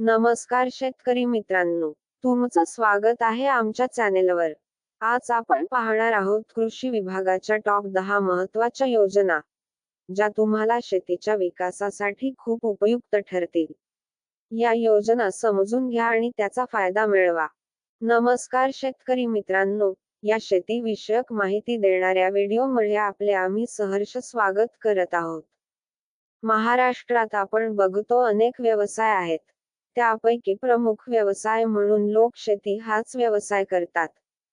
नमस्कार शेतकरी मित्रांनो तुमचं स्वागत आहे आमच्या चॅनेलवर. आज आपण पाहणार आहोत कृषी विभागाच्या टॉप दहा महत्त्वाच्या योजना ज्या तुम्हाला शेतीच्या विकासासाठी खूप उपयुक्त ठरतील. या योजना समजून घ्या आणि त्याचा फायदा मिळवा. नमस्कार शेतकरी मित्रांनो या शेती विषयक माहिती देणाऱ्या व्हिडिओमध्ये आपले आम्ही सहर्ष स्वागत करत आहोत. महाराष्ट्रात आपण बघतो अनेक व्यवसाय आहेत त्यापैकी प्रमुख व्यवसाय म्हणून लोक शेती हाच व्यवसाय करतात.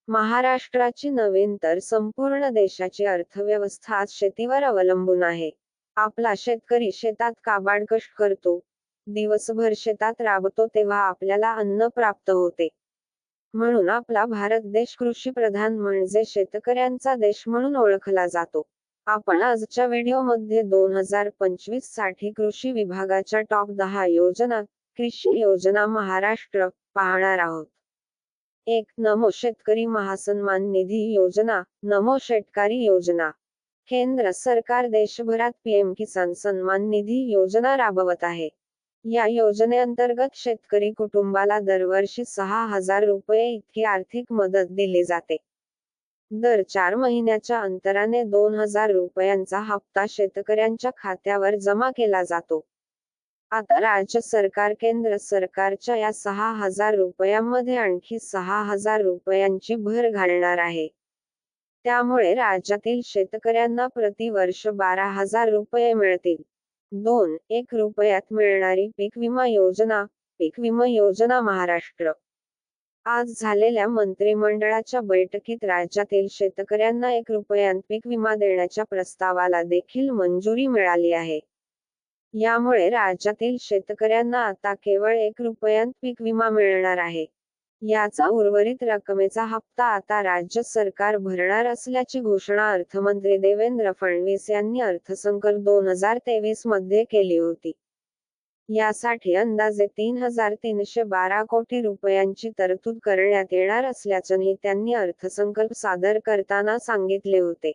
महाराष्ट्राची नवीन तर संपूर्ण देशाची अर्थव्यवस्था आज शेतीवर अवलंबून आहे. आपला शेतकरी शेतात काबाड कष्ट करतो. दिवसभर शेतात राबतो तेव्हा आपल्याला अन्न प्राप्त होते. म्हणून आपला भारत देश कृषी प्रधान म्हणजे शेतकऱ्यांचा देश म्हणून ओळखला जातो. आपण आजच्या व्हिडिओमध्ये दोन हजार पंचवीससाठी कृषी विभागाच्या टॉप दहा योजना कृषी योजना महाराष्ट्र पाहणार आहोत. एक नमो शेतकरी महासन्मान निधी योजना नमो शेतकरी योजना. केंद्र सरकार देशभरात पीएम किसान सन्मान निधी योजना राबवत आहे. या योजनेअंतर्गत शेतकरी कुटुंबाला दरवर्षी सहा हजार रुपये इतकी आर्थिक मदत दिली जाते. दर चार महिन्याच्या अंतराने दोन हजार रुपयांचा हप्ता शेतकऱ्यांच्या खात्यावर जमा केला जातो. आता राज्य सरकार केंद्र सरकारच्या या सहा हजार रुपयांमध्ये आणखी सहा हजार रुपयांची भर घालणार आहे. त्यामुळे राज्यातील शेतकऱ्यांना प्रतिवर्ष बारा हजार रुपये मिळतील. दोन एक रुपयात मिळणारी पीक विमा योजना पीक विमा योजना महाराष्ट्र. आज झालेल्या मंत्रिमंडळाच्या बैठकीत राज्यातील शेतकऱ्यांना एक रुपयांत पीक विमा देण्याच्या प्रस्तावाला देखील मंजुरी मिळाली आहे. यामुळे राज्यातील शेतकऱ्यांना आता केवळ एक रुपयांत पीक विमा मिळणार आहे. याचा उर्वरित रकमेचा हप्ता आता राज्य सरकार भरणार असल्याची घोषणा अर्थमंत्री देवेंद्र फडणवीस यांनी अर्थसंकल्प दोन हजार तेवीसमध्ये केली होती. यासाठी अंदाजे तीन हजार तीनशे बारा कोटी रुपयांची तरतूद करण्यात येणार असल्याचंही त्यांनी अर्थसंकल्प सादर करताना सांगितले होते.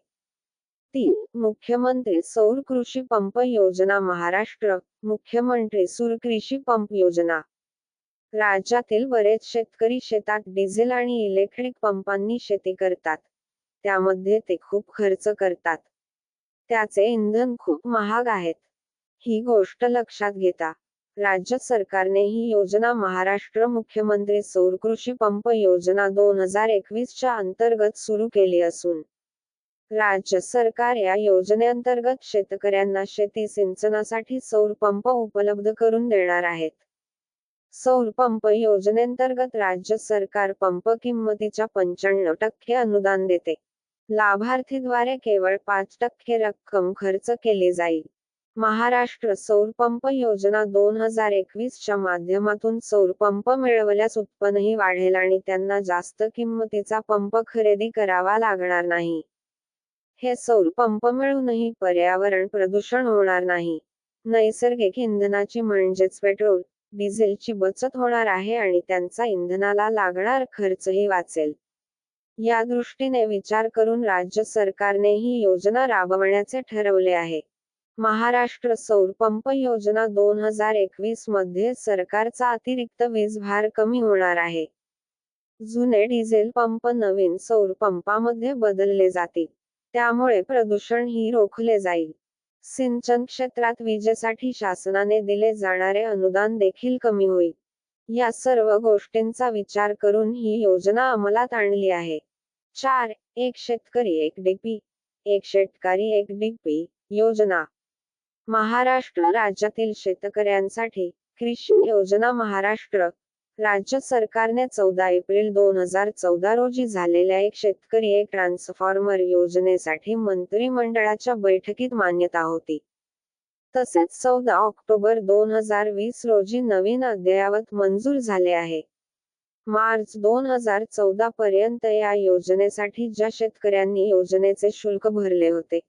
तीन मुख्यमंत्री सौर कृषी पंप योजना महाराष्ट्र मुख्यमंत्री सूर कृषी पंप योजना. राज्यातील बरेच शेतकरी शेतात डिझेल आणि इलेक्ट्रिक पंपांनी शेती करतात. त्यामध्ये ते खूप खर्च करतात. त्याचे इंधन खूप महाग आहेत. ही गोष्ट लक्षात घेता राज्य सरकारने ही योजना महाराष्ट्र मुख्यमंत्री सौर कृषी पंप योजना दोन हजार एकवीस च्या अंतर्गत सुरू केली असून राज्य सरकार या योजनेअंतर्गत शेतकऱ्यांना शेती सिंचनासाठी सौर पंप उपलब्ध करून देणार आहेत. सौर पंप योजनेअंतर्गत राज्य सरकार पंप किंमतीच्या पंच्याण्णव टक्के अनुदान देते. लाभार्थीद्वारे केवळ पाच टक्के रक्कम खर्च केली जाईल. महाराष्ट्र सौर पंप योजना दोन हजार एकवीस च्या माध्यमातून सौर पंप मिळवल्यास उत्पन्नही वाढेल आणि त्यांना जास्त किंमतीचा पंप खरेदी करावा लागणार नाही. हे सौर पंप मिळूनही पर्यावरण प्रदूषण होणार नाही. नैसर्गिक इंधनाची म्हणजेच पेट्रोल डिझेलची बचत होणार आहे आणि त्यांचा इंधनाला लागणार खर्चही वाचेल. या दृष्टीने विचार करून राज्य सरकारने ही योजना राबवण्याचे ठरवले आहे. महाराष्ट्र सौर पंप योजना दोन हजार एकवीसमध्ये सरकारचा अतिरिक्त वीज भार कमी होणार आहे. जुने डिझेल पंप नवीन सौर पंपामध्ये बदलले जातील. त्यामुळे प्रदूषण ही रोखले जाईल. सिंचन क्षेत्रात विजेसाठी शासनाने दिले जाणारे अनुदान देखील कमी होईल. या सर्व गोष्टींचा विचार करून ही योजना अंमलात आणली आहे. चार एक शेतकरी एक डीपी एक शेतकरी एक डीपी योजना. महाराष्ट्र राज्यातील शेतकऱ्यांसाठी कृषी योजना महाराष्ट्र राज्य सरकारने चौदा एप्रिल दोन हजार चौदा रोजी झालेल्या एक शेतकरी एक ट्रान्सफॉर्मर योजनेसाठी मंत्रिमंडळाच्या बैठकीत मान्यता होती. तसेच चौदा ऑक्टोबर दोन हजार वीस रोजी नवीन अद्ययावत मंजूर झाले आहे. मार्च दोन हजार चौदा पर्यंत या योजनेसाठी ज्या शेतकऱ्यांनी योजनेचे शुल्क भरले होते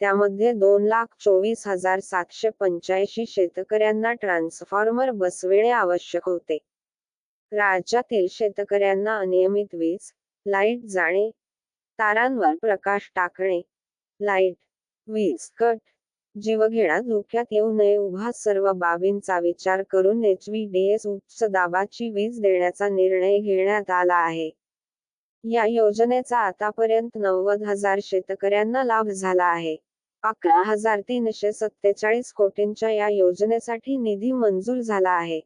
त्यामध्ये दोन लाख चोवीस हजार सातशे पंच्याऐंशी शेतकऱ्यांना ट्रान्सफॉर्मर बसविणे आवश्यक होते. राज्यातील शेतकऱ्यांना अनियमित वीज लाइट जाणे तारांवर प्रकाश टाकणे लाइट वीज कट जीवघेणा धोक्यात येऊ नये उभा सर्व बाबींचा विचार करून एचव्हीडीएस उच्च दाबाची वीज देण्याचा निर्णय घेण्यात आला आहे. या योजनेचा आतापर्यंत नव्वद हजार शेतकऱ्यांना लाभ झाला आहे. अकरा हजार तीनशे सत्तेचाळीस कोटींच्या या योजनेसाठी निधी मंजूर झाला आहे.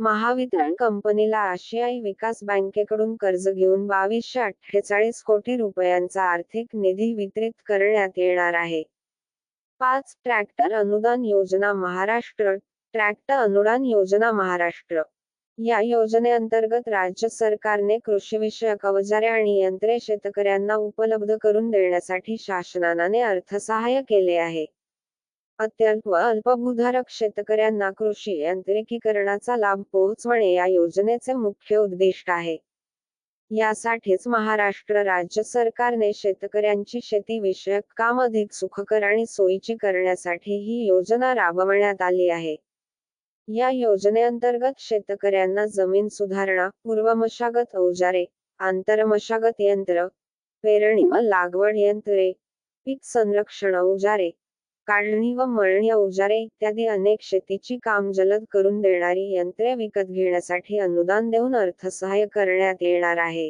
महावितरण कंपनीला आशियाई विकास बँकेकडून कर्ज घेऊन बावीसशे अठ्ठेचाळीस कोटी रुपयांचा आर्थिक निधी वितरित करण्यात येणार आहे. पाच ट्रॅक्टर अनुदान योजना महाराष्ट्र ट्रॅक्टर अनुदान योजना महाराष्ट्र. या योजनेअंतर्गत राज्य सरकारने कृषीविषयक अवजारे आणि यंत्रे शेतकऱ्यांना उपलब्ध करून देण्यासाठी शासनाने अर्थसहाय्य केले आहे. अत्यल्प व अल्पभूधारक शेतकऱ्यांना कृषी यांत्रिकीकरणाचा लाभ पोहोचवणे या योजनेचे मुख्य उद्दिष्ट आहे. यासाठीच महाराष्ट्र राज्य सरकारने शेतकऱ्यांची शेती विषयक काम अधिक सुखकर आणि सोयीची करण्यासाठी ही योजना राबवण्यात आली आहे. या योजनेअंतर्गत शेतकऱ्यांना जमीन सुधारणा पूर्वमशागत औजारे आंतरमशागत यंत्र पेरणी व लागवड यंत्रे पीक संरक्षण औजारे काढणी व मळणी अवजारे इत्यादी अनेक शेतीची काम जलद करून देणारी यंत्रे विकत घेण्यासाठी अनुदान देऊन अर्थसहाय्य करण्यात येणार आहे.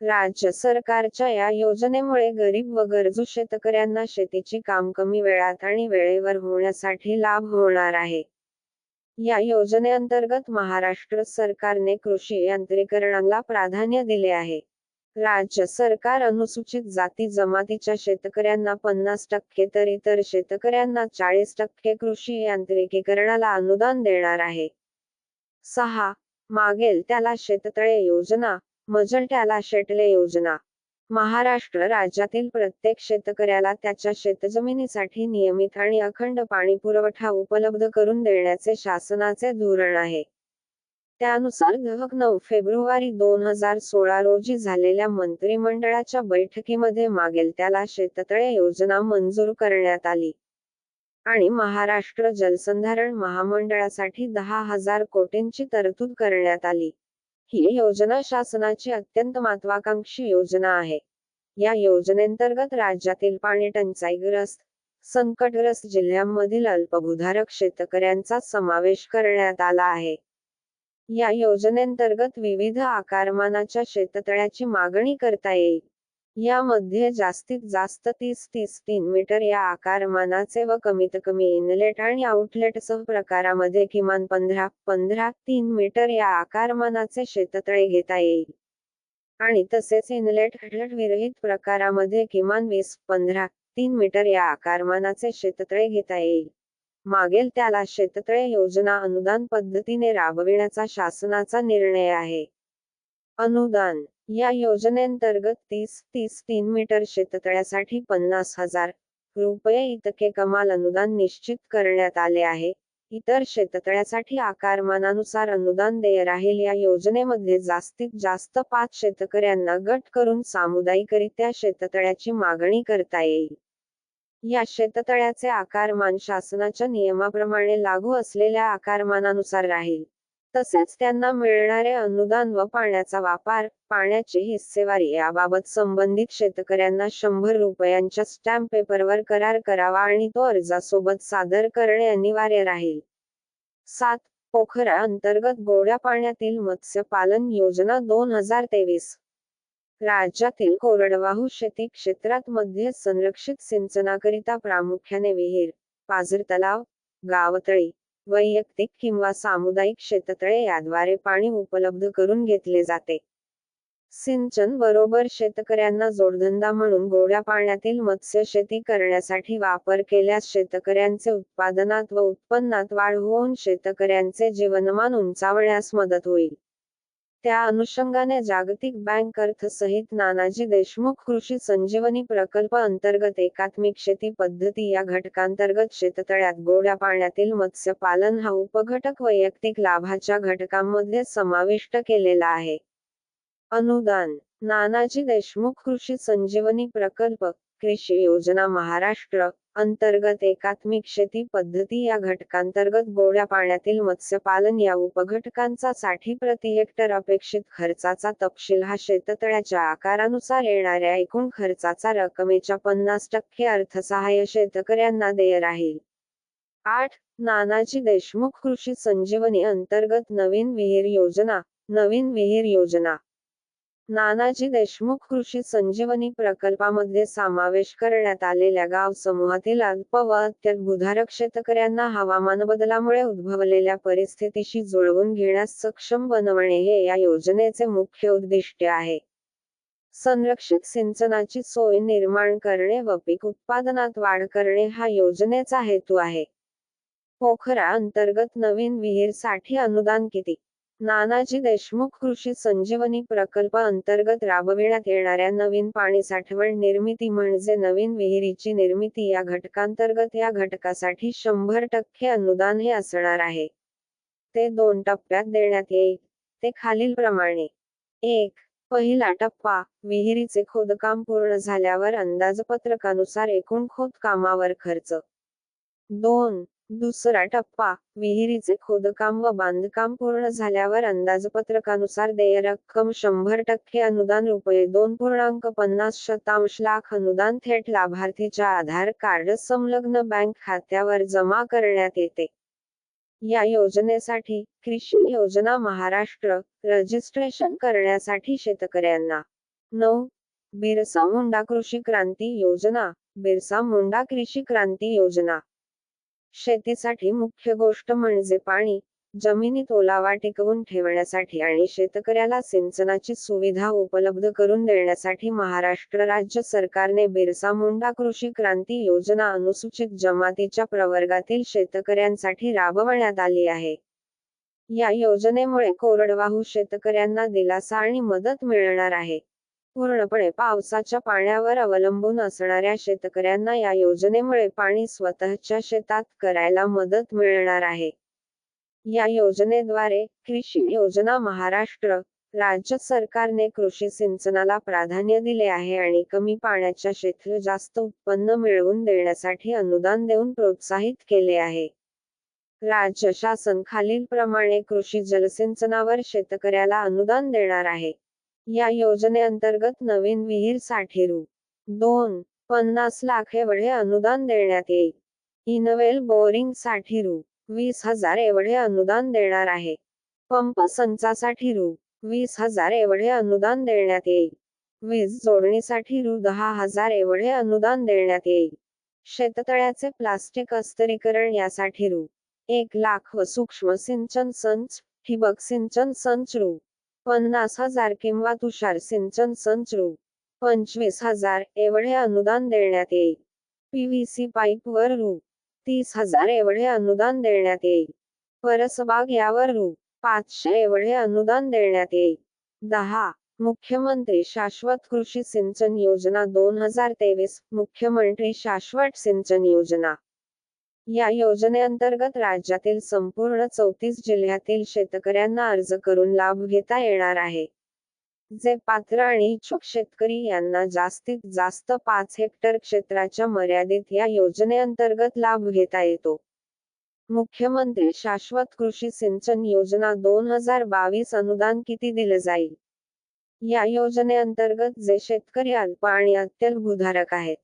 राज्य सरकारच्या या योजनेमुळे गरीब व गरजू शेतकऱ्यांना शेतीची काम कमी वेळात आणि वेळेवर होण्यासाठी लाभ होणार आहे. या योजनेअंतर्गत महाराष्ट्र सरकारने कृषी यांत्रिकरणाला प्राधान्य दिले आहे. राज्य सरकार अनुसूचित जाती जमातीच्या शेतकऱ्यांना पन्नास टक्के तर इतर शेतकऱ्यांना चाळीस टक्के कृषी यांत्रिकीकरणाला अनुदान देणार आहे. सहा. मागेल त्याला शेततळे योजना मजल शेटले योजना. महाराष्ट्र राज्यातील प्रत्येक शेतकऱ्याला त्याच्या शेतजमिनीसाठी नियमित आणि अखंड पाणी पुरवठा उपलब्ध करून देण्याचे शासनाचे धोरण आहे. त्यानुसार दहक नऊ फेब्रुवारी दोन हजार सोळा रोजी झालेल्या मंत्रिमंडळाच्या बैठकीमध्ये मागेल त्याला शेततळे योजना मंजूर करण्यात आली. आणि महाराष्ट्र जलसंधारण महामंडळासाठी दहा हजार कोटींची तरतूद करण्यात आली. ही योजना शासनाची अत्यंत महत्वाकांक्षी योजना आहे. या योजनेंतर्गत राज्यातील पाणी टंचाईग्रस्त संकटग्रस्त जिल्ह्यांमधील अल्पभूधारक शेतकऱ्यांचा समावेश करण्यात आला आहे. या योजनेंतर्गत विविध आकारमानाच्या शेततळ्याची मागणी करता येईल. यामध्ये जास्तीत जास्त तीस तीस तीन मीटर या आकारमानाचे व कमीत कमी इनलेट आणि आउटलेट सह प्रकारामध्ये किमान पंधरा पंधरा तीन मीटर या आकारमानाचे शेततळे घेता येईल. आणि तसेच इनलेट विरहित प्रकारामध्ये किमान वीस पंधरा तीन मीटर या आकारमानाचे शेततळे घेता येईल. मागेल त्याला शेततळे योजना अनुदान पद्धतीने राबविण्याचा शासनाचा निर्णय आहे. अनुदान या योजनेअंतर्गत तीस तीस तीन मीटर शेततळ्यासाठी पन्नास हजार रुपये इतके कमाल अनुदान निश्चित करण्यात आले आहे. इतर शेततळ्यासाठी आकारमानानुसार अनुदान देय राहील या योजनेमध्ये जास्तीत जास्त पाच शेतकऱ्यांना गट करून सामुदायिकरित्या शेततळ्याची मागणी करता येईल. या शेततळ्याचे आकारमान शासनाच्या नियमाप्रमाणे लागू असलेल्या आकारमानानुसार राहील. तसेच त्यांना मिळणारे अनुदान व पाण्याचा वापर पाण्याची हिस्सेवारी याबाबत संबंधित शेतकऱ्यांना शंभर रुपयांच्या स्टॅम्प पेपरवर करार करावा आणि तो अर्जासोबत सादर करणे अनिवार्य राहील. सात. पोखरा अंतर्गत गोड्या पाण्यातील मत्स्यपालन योजना दोन हजार तेवीस. राज्यातील कोरडवाहू शेती क्षेत्रात मध्ये संरक्षित सिंचनाकरिता प्रामुख्याने विहीर पाझर तलाव गावतळी वैयक्तिक किंवा सामुदायिक शेततळे याद्वारे पाणी उपलब्ध करून घेतले जाते. सिंचन बरोबर शेतकऱ्यांना जोडधंदा म्हणून गोड्या पाण्यातील मत्स्य शेती करण्यासाठी वापर केल्यास शेतकऱ्यांचे उत्पादनात व उत्पन्नात वाढ होऊन शेतकऱ्यांचे जीवनमान उंचावण्यास मदत होईल. त्या अनुषंगाने जागतिक बँक अर्थसहित नानाजी देशमुख कृषी संजीवनी प्रकल्प अंतर्गत एकात्मिक शेती पद्धती या घटकांतर्गत शेततळ्यात गोड्या पाण्यातील मत्स्यपालन हा उपघटक वैयक्तिक लाभाच्या घटकांमध्ये समाविष्ट केलेला आहे. अनुदान नानाजी देशमुख कृषी संजीवनी प्रकल्प कृषी योजना महाराष्ट्र अंतर्गत एकात्मिक शेती पद्धती या घटकांतर्गत गोड्या पाण्यातील मत्स्यपालन या उपघटकांचा साठी प्रति हेक्टर अपेक्षित खर्चाचा तपशील हा शेततळ्याच्या आकारानुसार येणाऱ्या एकूण खर्चाचा रकमेच्या पन्नास टक्के अर्थसहाय्य शेतकऱ्यांना देय राहील. आठ. नानाजी देशमुख कृषी संजीवनी अंतर्गत नवीन विहीर योजना नवीन विहीर योजना. नानाजी देशमुख कृषी संजीवनी प्रकल्पामध्ये समावेश करण्यात आलेल्या गाव समूहातील अल्प व अत्यल्पभूधारक शेतकऱ्यांना हवामान बदलामुळे उद्भवलेल्या परिस्थितीशी जुळवून घेण्यास सक्षम बनवणे हे या योजनेचे मुख्य उद्दिष्ट आहे. संरक्षित सिंचनाची सोय निर्माण करणे व पीक उत्पादनात वाढ करणे हा योजनेचा हेतू आहे. पोखरा अंतर्गत नवीन विहीरसाठी अनुदान किती? नानाजी देशमुख कृषी संजीवनी प्रकल्प अंतर्गत राबविण्यात येणाऱ्या नवीन पाणी साठवण निर्मिती म्हणजे नवीन विहिरीची निर्मिती या घटकांतर्गत या घटकासाठी शंभर टक्के अनुदान हे असणार आहे. ते दोन टप्प्यात देण्यात येईल. ते खालील प्रमाणे. एक पहिला टप्पा विहिरीचे खोदकाम पूर्ण झाल्यावर अंदाजपत्रकानुसार एकूण खोदकामावर खर्च. दोन दुसरा टप्पा विहिरीचे खोदकाम व बांधकाम पूर्ण झाल्यावर अंदाजपत्रकानुसार देय रक्कम शंभर टक्के अनुदान रुपये दोन पूर्णांक पन्नास शतांश लाख अनुदान थेट लाभार्थीच्या आधार कार्ड संलग्न बँक खात्यावर जमा करण्यात येते. या योजनेसाठी कृषी योजना महाराष्ट्र रजिस्ट्रेशन करण्यासाठी शेतकऱ्यांना नऊ बिरसा मुंडा कृषी क्रांती योजना बिरसा मुंडा कृषी क्रांती योजना. शेतीसाठी मुख्य गोष्ट म्हणजे पाणी. जमिनीत ओलावा टिकवून ठेवण्यासाठी आणि शेतकऱ्याला सिंचनाची सुविधा उपलब्ध करून देण्यासाठी महाराष्ट्र राज्य सरकारने बिरसा मुंडा कृषी क्रांती योजना अनुसूचित जमातीच्या प्रवर्गातील शेतकऱ्यांसाठी राबवण्यात आली आहे. या योजनेमुळे कोरडवाहू शेतकऱ्यांना दिलासा आणि मदत मिळणार आहे. पूर्णपणे पावसाच्या पाण्यावर अवलंबून असणाऱ्या शेतकऱ्यांना या योजनेमुळे पाणी स्वतःच्या शेतात करायला मदत मिळणार आहे. या योजनेद्वारे कृषी योजना महाराष्ट्र राज्य सरकारने कृषी सिंचनाला प्राधान्य दिले आहे आणि कमी पाण्याच्या क्षेत्र जास्त उत्पन्न मिळवून देण्यासाठी अनुदान देऊन प्रोत्साहित केले आहे. राज्य शासन खालील प्रमाणे कृषी जलसिंचनावर शेतकऱ्याला अनुदान देणार आहे. या योजनेअंतर्गत नवीन विहीरसाठी रु दोन पन्नास लाख एवढे अनुदान देण्यात येईल. इनवेल बोरिंगसाठी रु वीस हजार एवढे अनुदान देणार आहे. पंप संचासाठी रु. वीस हजार एवढे अनुदान देण्यात येईल. वीज जोडणीसाठी रु. दहा हजार एवढे अनुदान देण्यात येईल. शेततळ्याचे प्लास्टिक अस्तरीकरण यासाठी रु. एक लाख व सूक्ष्म सिंचन संच ठिबक सिंचन संच रु. पन्नास हजार किंवा तुषार सिंचन संच रु. पंचवीस हजार एवढे अनुदान देण्यात येईल. पीव्हीसी पाईपवर रु. तीस हजार एवढे अनुदान देण्यात येईल. परसबाग यावर रु. पाचशे एवढे अनुदान देण्यात येईल. दहा. मुख्यमंत्री शाश्वत कृषी सिंचन योजना दोन हजार तेवीस. मुख्यमंत्री शाश्वत सिंचन योजना. या योजनेअंतर्गत राज्यातील संपूर्ण चौतीस जिल्ह्यातील शेतकऱ्यांना अर्ज करून लाभ घेता येणार आहे. जे पात्र आणि इच्छुक शेतकरी यांना जास्तीत जास्त पाच हेक्टर क्षेत्राच्या मर्यादित या योजनेअंतर्गत लाभ घेता येतो. मुख्यमंत्री शाश्वत कृषी सिंचन योजना दोन हजार बावीस अनुदान किती दिले जाईल? या योजनेअंतर्गत जे शेतकरी अल्प आणि अत्यल्पभूधारक आहेत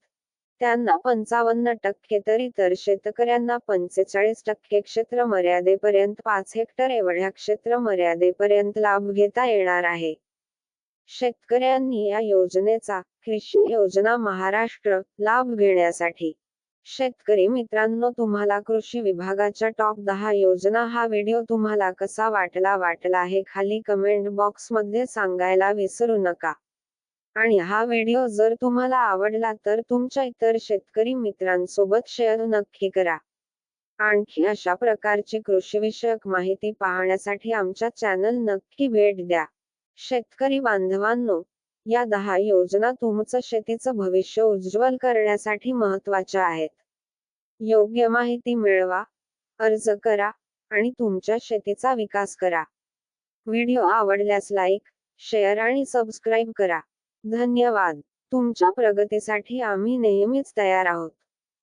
त्यांना पंचावन्न टक्के तरी तर शेतकऱ्यांना पंचेचाळीस टक्के क्षेत्र मर्यादेपर्यंत पाच हेक्टर एवढ्या क्षेत्र मर्यादेपर्यंत लाभ घेता येणार आहे. शेतकऱ्यांनी या योजनेचा कृषी योजना महाराष्ट्र लाभ घेण्यासाठी. शेतकरी मित्रांनो तुम्हाला कृषी विभागाच्या टॉप दहा योजना हा व्हिडिओ तुम्हाला कसा वाटला वाटला हे खाली कमेंट बॉक्समध्ये सांगायला विसरू नका. आणि हा व्हिडिओ जर तुम्हाला आवडला तर तुमच्या इतर शेतकरी मित्रांसोबत शेअर नक्की करा. आणखी अशा प्रकारची कृषीविषयक माहिती पाहण्यासाठी आमच्या चॅनल नक्की भेट द्या. शेतकरी बांधवांनो या दहा योजना तुमचं शेतीचं भविष्य उज्ज्वल करण्यासाठी महत्त्वाच्या आहेत. योग्य माहिती मिळवा अर्ज करा आणि तुमच्या शेतीचा विकास करा. व्हिडिओ आवडल्यास लाईक शेअर आणि सबस्क्राईब करा. धन्यवाद. तुमच्या प्रगतीसाठी आम्ही नेहमीच तयार आहोत.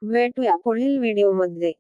भेटूया पुढील व्हिडिओमध्ये.